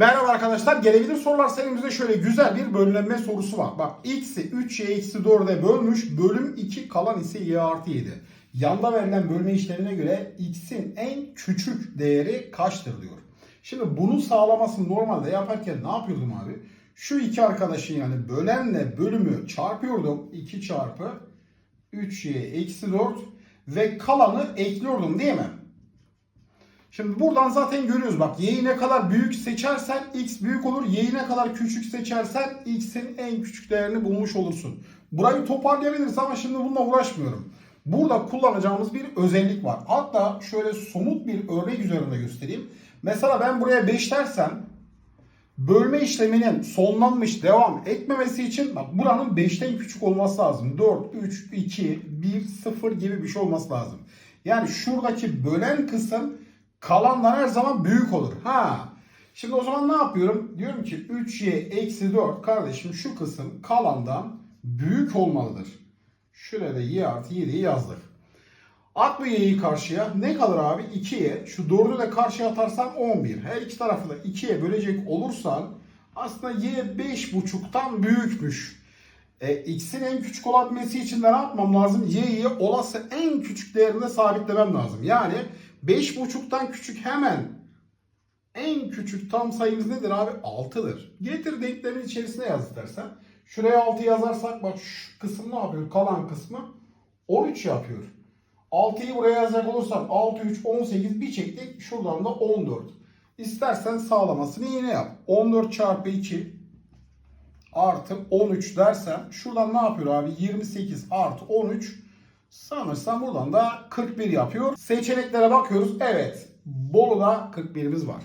Merhaba arkadaşlar. Gelebilir sorular serimizde şöyle güzel bir bölünme sorusu var. Bak x'i 3y eksi 4'e bölmüş. Bölüm 2 kalan ise y artı 7. Yanda verilen bölme işlemine göre x'in en küçük değeri kaçtır diyor. Şimdi bunu sağlamasını normalde yaparken ne yapıyordum abi? Şu iki arkadaşın yani bölenle bölümü çarpıyordum. 2 çarpı 3y eksi 4 ve kalanı ekliyordum değil mi? Şimdi buradan zaten görüyoruz bak y'yi ne kadar büyük seçersen x büyük olur. Y'yi ne kadar küçük seçersen x'in en küçük değerini bulmuş olursun. Burayı toparlayabiliriz ama şimdi bununla uğraşmıyorum. Burada kullanacağımız bir özellik var. Hatta şöyle somut bir örnek üzerinde göstereyim. Mesela ben buraya 5 dersem bölme işleminin sonlanmış devam etmemesi için bak buranın 5'ten küçük olması lazım. 4, 3, 2, 1, 0 gibi bir şey olması lazım. Yani şuradaki bölen kısım kalandan her zaman büyük olur. Ha. Şimdi o zaman ne yapıyorum? Diyorum ki 3y eksi 4 kardeşim şu kısım kalandan büyük olmalıdır. Şuraya da y artı 7'yi yazdık. At bu y'yi karşıya. Ne kalır abi? 2y. Şu 4'ü de karşıya atarsan 11. Her iki tarafı da 2'ye bölecek olursan aslında y 5.5'tan büyükmüş. E, x'in en küçük olabilmesi için de ne yapmam lazım? y'yi olası en küçük değerinde sabitlemem lazım. Yani 5.5'tan küçük hemen en küçük tam sayımız nedir abi? 6'dır. Getir denklemin içerisine yaz istersen. Şuraya 6 yazarsak bak şu kısım ne yapıyor? Kalan kısmı 13 yapıyor. 6'yı buraya yazacak olursak 6, 3, 18 bir çektik. Şuradan da 14. İstersen sağlamasını yine yap. 14 çarpı 2 artı 13 dersen şuradan ne yapıyor abi? 28 artı 13 sanırsam buradan da 41 yapıyor. Seçeneklere bakıyoruz. Evet Bolu'da 41'imiz var.